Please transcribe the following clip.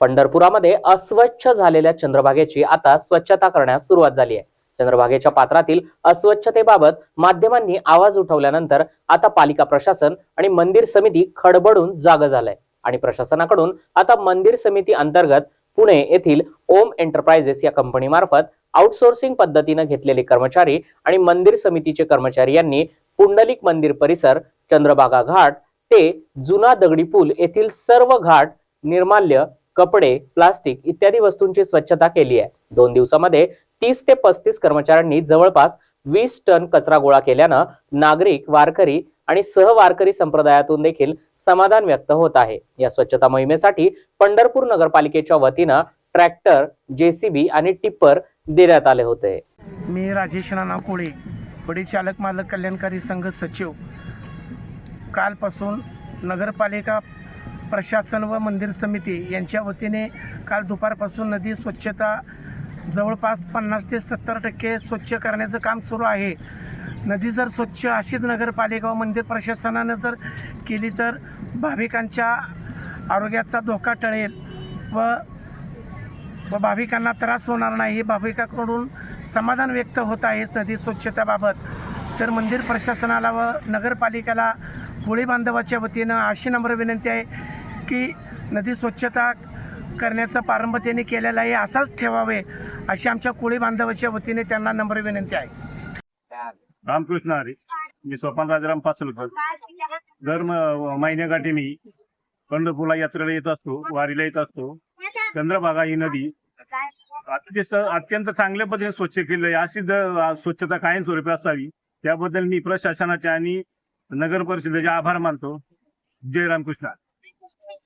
पंढरपुरामध्ये अस्वच्छ झालेल्या चंद्रभागेची आता स्वच्छता करण्यास सुरुवात झाली आहे. चंद्रभागेच्या पात्रातील अस्वच्छतेबाबत माध्यमांनी आवाज उठवल्यानंतर आता पालिका प्रशासन आणि मंदिर समिती खडबडून जाग झालंय. आणि प्रशासनाकडून आता मंदिर समिती अंतर्गत पुणे येथील ओम एंटरप्राइजेस या कंपनीमार्फत आउटसोर्सिंग पद्धतीनं घेतलेले कर्मचारी आणि मंदिर समितीचे कर्मचारी यांनी पुंडलिक मंदिर परिसर चंद्रभागा घाट ते जुना दगडी पूल येथील सर्व घाट निर्माल्य कपडे प्लास्टिक इत्यादी वस्तूंची स्वच्छता केली आहे. दोन दिवसामध्ये तीस ते पस्तीस कर्मचाऱ्यांनी जवळपास वीस टन कचरा गोळा केल्यानं नागरिक वारकरी आणि सहवारकरी संप्रदायातून देखील समाधान व्यक्त होत आहे. या स्वच्छता मोहिमेसाठी पंढरपूर नगरपालिकेच्या वतीनं ट्रॅक्टर जेसीबी आणि टिप्पर देण्यात आले होते. मी राजेश नाना कोळे परिचालक मालक कल्याणकारी संघ सचिव. कालपासून नगरपालिका प्रशासन व मंदिर समिती यांच्या वतीने काल दुपारपासून नदी स्वच्छता जवळपास पन्नास ते सत्तर टक्के स्वच्छ करण्याचं काम सुरू आहे. नदी जर स्वच्छ अशीच नगरपालिका व मंदिर प्रशासनानं जर केली तर भाविकांच्या आरोग्याचा धोका टळेल व व भाविकांना त्रास होणार नाही हे भाविकाकडून समाधान व्यक्त होत आहे नदी स्वच्छतेबाबत तर मंदिर प्रशासनाला व नगरपालिकेला होळी बांधवाच्या वतीनं अशी नम्र विनंती आहे की नदी स्वच्छता करण्याचा प्रारंभ त्यांनी केलेला आहे असाच ठेवावे अशी आमच्या कोळी बांधवाच्या वतीने त्यांना नम्र विनंती आहे. रामकृष्ण हरी मी स्वपन राजाराम पासलकर दर महिन्याकाठी मी पंढरपूरला यात्रेला येत असतो वारीला येत असतो. चंद्रभागा ही नदी अत्यंत चांगल्या पद्धतीने स्वच्छ केली आहे. अशी जर स्वच्छता कायमस्वरूपी असावी त्याबद्दल मी प्रशासनाचे आणि नगर परिषदेचे आभार मानतो. जय रामकृष्ण.